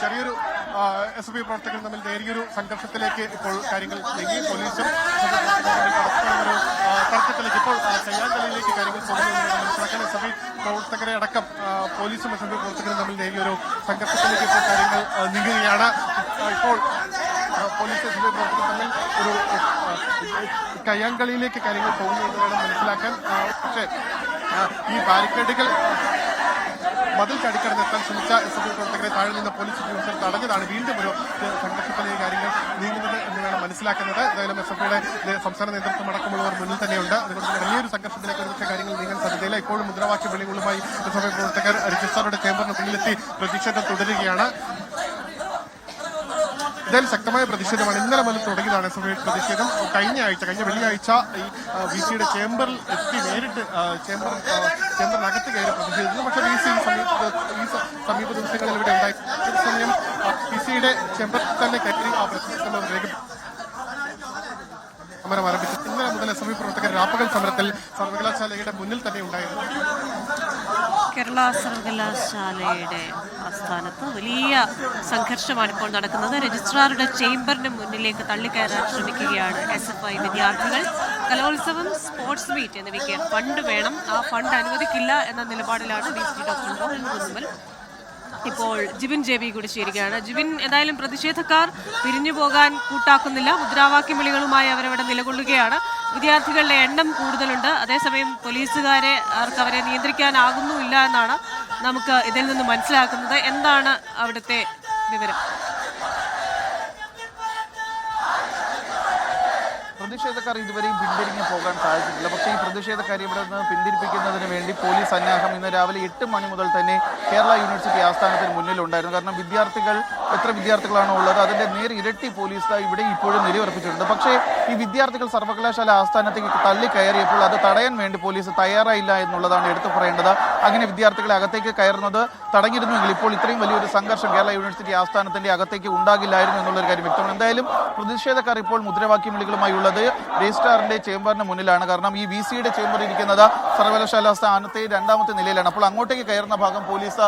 ചെറിയൊരു S P പ്രവർത്തകരും തമ്മിൽ നേരിയൊരു സംഘർഷത്തിലേക്ക് ഇപ്പോൾ കാര്യങ്ങൾ നീങ്ങി. പോലീസും തർക്കത്തിലേക്ക് ഇപ്പോൾ ചെയ്യാത്തലയിലേക്ക് കാര്യങ്ങൾ പോകുന്നു മനസ്സിലാക്കാൻ എസ് എഫ് പ്രവർത്തകരെ അടക്കം പോലീസും എസ് എഫ് പ്രവർത്തകരും തമ്മിൽ നേരിയൊരു സംഘർഷത്തിലേക്ക് ഇപ്പോൾ കാര്യങ്ങൾ നീങ്ങുകയാണ്. ഇപ്പോൾ പോലീസ് എസ് എഫ് പ്രവർത്തകർ തമ്മിൽ ഒരു കയ്യാങ്കളിയിലേക്ക് കാര്യങ്ങൾ പോകുന്നു എന്ന് വേണം മനസ്സിലാക്കാൻ. പക്ഷേ ഈ ബാരിക്കേഡുകൾ മതിൽ ചടിക്കടന്നെത്താൻ ശ്രമിച്ച എസ് എഫ് ഐ പ്രവർത്തകരെ താഴെ നിന്ന് പോലീസ് ഉദ്യോഗസ്ഥർ തടഞ്ഞതാണ് വീണ്ടും ഒരു സംഘർഷത്തിലേക്ക് കാര്യങ്ങൾ നീങ്ങുന്നത് എന്ന് വേണം മനസ്സിലാക്കുന്നത്. ഏതായാലും എസ് എഫ് ഐയുടെ സംസ്ഥാന നേതൃത്വം അടക്കമുള്ളവർ മുന്നിൽ തന്നെയുണ്ട്. അതുകൊണ്ട് വലിയൊരു സംഘർഷത്തിലേക്ക് ഒരുപക്ഷെ കാര്യങ്ങൾ നീങ്ങാൻ സാധ്യതയില്ല. ഇപ്പോഴും മുദ്രാവാക്യ വിളികളുമായി എസ് എഫ് ഐ പ്രവർത്തകർ രജിസ്ട്രാറുടെ ചേംബറിന് മുന്നിലെത്തി പ്രതിഷേധം തുടരുകയാണ്. എന്തായാലും ശക്തമായ പ്രതിഷേധമാണ്. ഇന്നലെ മുതൽ തുടങ്ങിയതാണ് എസ് എഫ് പ്രതിഷേധം. കഴിഞ്ഞ ആഴ്ച കഴിഞ്ഞ വെള്ളിയാഴ്ച ഈ വി സിയുടെ ചേംബറിൽ എത്തി നേരിട്ട് ചേംബർ ചേംബറിനകത്ത് കയറി പ്രതിഷേധിച്ചു പക്ഷേ വി സി സമീപ ഈ സമീപ ദിവസങ്ങളിൽ ഇവിടെ ഉണ്ടായി. സമയം വി സിയുടെ ചേംബറിൽ തന്നെ കയറി ആ പ്രതിഷേധം സമരം ആരംഭിച്ചു. ഇന്നലെ മുതൽ എസ് എഫ് പ്രവർത്തകർ രാപ്പകൽ സമരത്തിൽ സർവകലാശാലയുടെ മുന്നിൽ തന്നെ ഉണ്ടായിരുന്നു. കേരള സർവകലാശാലയുടെ ആസ്ഥാനത്ത് വലിയ സംഘർഷമാണ് ഇപ്പോൾ നടക്കുന്നത്. രജിസ്ട്രാറുടെ ചേംബറിന് മുന്നിലേക്ക് തള്ളിക്കയറാൻ ശ്രമിക്കുകയാണ് എസ് എഫ് ഐ വിദ്യാർത്ഥികൾ. കലോത്സവം സ്പോർട്സ് മീറ്റ് എന്നിവയ്ക്ക് ഫണ്ട് വേണം. ആ ഫണ്ട് അനുവദിക്കില്ല എന്ന നിലപാടിലാണ് D C. Doctor Mohan Kunnummal ഇപ്പോൾ ജിബിൻ ജെ ബി കൂടി ചേരുകയാണ്. ജിബിൻ എന്തായാലും പ്രതിഷേധക്കാർ പിരിഞ്ഞു പോകാൻ കൂട്ടാക്കുന്നില്ല. മുദ്രാവാക്യം വിളികളുമായി അവരവിടെ നിലകൊള്ളുകയാണ്. വിദ്യാർത്ഥികളുടെ എണ്ണം കൂടുതലുണ്ട്. അതേസമയം പോലീസുകാരെ അവർക്ക് അവരെ നിയന്ത്രിക്കാനാകുന്നുമില്ല എന്നാണ് നമുക്ക് ഇതിൽ നിന്ന് മനസ്സിലാക്കുന്നത്. എന്താണ് അവിടുത്തെ വിവരം? പ്രതിഷേധക്കാർ ഇതുവരെയും പിന്തിരിഞ്ഞു പോകാൻ സാധിച്ചിട്ടില്ല. പക്ഷേ ഈ പ്രതിഷേധക്കാരെ ഇവിടെ നിന്ന് പിന്തിരിപ്പിക്കുന്നതിന് വേണ്ടി പോലീസ് സന്നാഹം ഇന്ന് രാവിലെ എട്ട് മണി മുതൽ തന്നെ കേരള യൂണിവേഴ്സിറ്റി ആസ്ഥാനത്തിന് മുന്നിലുണ്ടായിരുന്നു. കാരണം വിദ്യാർത്ഥികൾ എത്ര വിദ്യാർത്ഥികളാണോ ഉള്ളത് അതിന്റെ നേർ ഇരട്ടി പോലീസ് ഇവിടെ ഇപ്പോഴും നിലയുറപ്പിച്ചിട്ടുണ്ട്. പക്ഷേ ഈ വിദ്യാർത്ഥികൾ സർവകലാശാല ആസ്ഥാനത്തേക്ക് തള്ളി കയറിയപ്പോൾ അത് തടയാൻ വേണ്ടി പോലീസ് തയ്യാറായില്ല എന്നുള്ളതാണ് എടുത്തു പറയേണ്ടത്. അങ്ങനെ വിദ്യാർത്ഥികളെ അകത്തേക്ക് കയറുന്നത് തടഞ്ഞിരുന്നുവെങ്കിൽ ഇപ്പോൾ ഇത്രയും വലിയൊരു സംഘർഷം കേരള യൂണിവേഴ്സിറ്റി ആസ്ഥാനത്തിന്റെ അകത്തേക്ക് ഉണ്ടാകില്ലായിരുന്നു എന്നുള്ളൊരു കാര്യം വ്യക്തമാണ്. എന്തായാലും പ്രതിഷേധക്കാർ ഇപ്പോൾ മുദ്രാവാക്യം വിളികളുമായി ഉള്ളത്. രജിസ്ട്രാറിന്റെ ചേംബറിന് മുന്നിലാണ്. കാരണം ഈ വി സിയുടെ ചേംബർ ഇരിക്കുന്നത് സർവകലാശാല സ്ഥാനത്തെ രണ്ടാമത്തെ നിലയിലാണ്. അപ്പോൾ അങ്ങോട്ടേക്ക് കയറുന്ന ഭാഗം പോലീസ്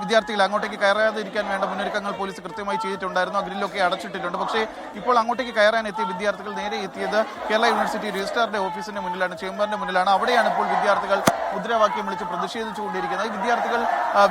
വിദ്യാർത്ഥികൾ അങ്ങോട്ടേക്ക് കയറാതിരിക്കാൻ വേണ്ട മുന്നൊരുക്കങ്ങൾ പോലീസ് കൃത്യമായി ചെയ്തിട്ടുണ്ടായിരുന്നു. ഗ്രില്ലൊക്കെ അടച്ചിട്ടിട്ടുണ്ട്. പക്ഷേ ഇപ്പോൾ അങ്ങോട്ടേക്ക് കയറാൻ എത്തിയ വിദ്യാർത്ഥികൾ നേരെ എത്തിയത് കേരള യൂണിവേഴ്സിറ്റി രജിസ്ട്രാറിന്റെ ഓഫീസിന്റെ മുന്നിലാണ് ചേംബറിന്റെ മുന്നിലാണ്. അവിടെയാണ് ഇപ്പോൾ വിദ്യാർത്ഥികൾ മുദ്രാവാക്യം വിളിച്ച് പ്രതിഷേധിച്ചുകൊണ്ടിരിക്കുന്നത്. വിദ്യാർത്ഥികൾ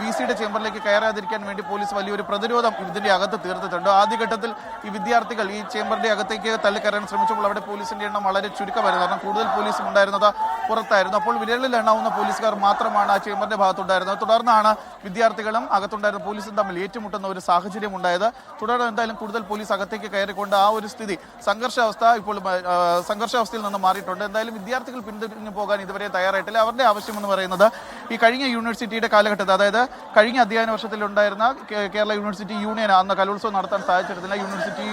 വി സിയുടെ ചേംബറിലേക്ക് കയറാതിരിക്കാൻ വേണ്ടി പോലീസ് വലിയൊരു പ്രതിരോധം ഇതിന്റെ അകത്ത് തീർത്തിട്ടുണ്ട്. ആദ്യഘട്ടത്തിൽ ഈ വിദ്യാർത്ഥികൾ ഈ ചേംബറിന്റെ അകത്തേക്ക് തള്ളിക്കയറാൻ ശ്രമിച്ചപ്പോൾ അവിടെ പോലീസിന്റെ എണ്ണം വളരെ ചുരുക്കമായിരുന്നു കാരണം കൂടുതൽ പോലീസും ഉണ്ടായിരുന്നത് പുറത്തായിരുന്നു. അപ്പോൾ വിരലിൽ എണ്ണാവുന്ന പോലീസുകാർ മാത്രമാണ് ആ ചേംബറിന്റെ ഭാഗത്തുണ്ടായിരുന്നത്. തുടർന്നാണ് വിദ്യാർത്ഥികളും അകത്തുണ്ടായിരുന്ന പോലീസും തമ്മിൽ ഏറ്റുമുട്ടുന്ന ഒരു സാഹചര്യം ഉണ്ടായത് തുടർന്ന് എന്തായാലും കൂടുതൽ പോലീസ് അകത്തേക്ക് കയറിക്കൊണ്ട് ആ ഒരു സ്ഥിതി സംഘർഷാവസ്ഥ ഇപ്പോൾ സംഘർഷാവസ്ഥയിൽ നിന്ന് മാറിയിട്ടുണ്ട്. എന്തായാലും വിദ്യാർത്ഥികൾ പിന്തിരിഞ്ഞു പോകാൻ ഇതുവരെ തയ്യാറായിട്ടില്ല. അവരുടെ ആവശ്യം എന്ന് പറയുന്നത് ഈ കഴിഞ്ഞ യൂണിവേഴ്സിറ്റിയുടെ കാലഘട്ടത്തിൽ അതായത് കഴിഞ്ഞ അധ്യയന വർഷത്തിലുണ്ടായിരുന്ന കേരള യൂണിവേഴ്സിറ്റി യൂണിയൻ അന്ന് കലോത്സവം നടത്താൻ സാധിച്ചിരുന്നില്ല. യൂണിവേഴ്സിറ്റി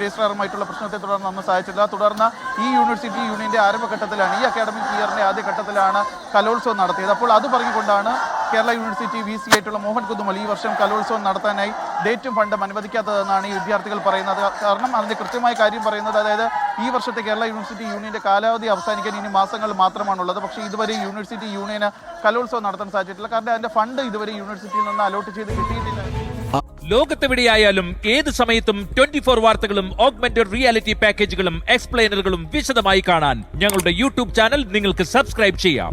രജിസ്ട്രാറുമായിട്ടുള്ള പ്രശ്നത്തെ തുടർന്ന് അന്ന് സാധിച്ചില്ല തുടർന്ന് ഈ യൂണിവേഴ്സിറ്റി യൂണിയന്റെ ആരംഭഘട്ടത്തിലാണ് ഈ അക്കാഡമിക് ഇയറിന്റെ ആദ്യ ഘട്ടത്തിലാണ് കലോത്സവം നടത്തിയത്. അപ്പോൾ അത് പറഞ്ഞുകൊണ്ടാണ് കേരള യൂണിവേഴ്സിറ്റി വി സി ആയിട്ടുള്ള മോഹൻ കുതുമൽ ഈ വർഷം കലോത്സവം നടത്താനായി ഡേറ്റും ഫണ്ടും അനുവദിക്കാത്തതെന്നാണ് ഈ വിദ്യാർത്ഥികൾ പറയുന്നത്. കാരണം അതിന്റെ കൃത്യമായ കാര്യം പറയുന്നത് അതായത് ഈ വർഷത്തെ കേരള യൂണിവേഴ്സിറ്റി യൂണിയന്റെ കാലാവധി അവസാനിക്കാൻ ഇനി മാസങ്ങൾ മാത്രമാണുള്ളത്. പക്ഷേ ഇതുവരെ യൂണിവേഴ്സിറ്റി യൂണിയന് കലോത്സവം നടത്താൻ സാധിച്ചിട്ടില്ല. കാരണം അതിന്റെ ഫണ്ട് ഇതുവരെ യൂണിവേഴ്സിറ്റിയിൽ നിന്ന് അലോട്ട് ചെയ്ത് കിട്ടിയിട്ടില്ല. ലോകത്തെവിടെയായാലും ഏത് സമയത്തും ട്വന്റി ഫോർ വാർത്തകളും ഓഗ്മെന്റഡ് റിയാലിറ്റി പാക്കേജുകളും എക്സ്പ്ലെയിനറുകളും വിശദമായി കാണാൻ ഞങ്ങളുടെ യൂട്യൂബ് ചാനൽ നിങ്ങൾക്ക് സബ്സ്ക്രൈബ് ചെയ്യാം.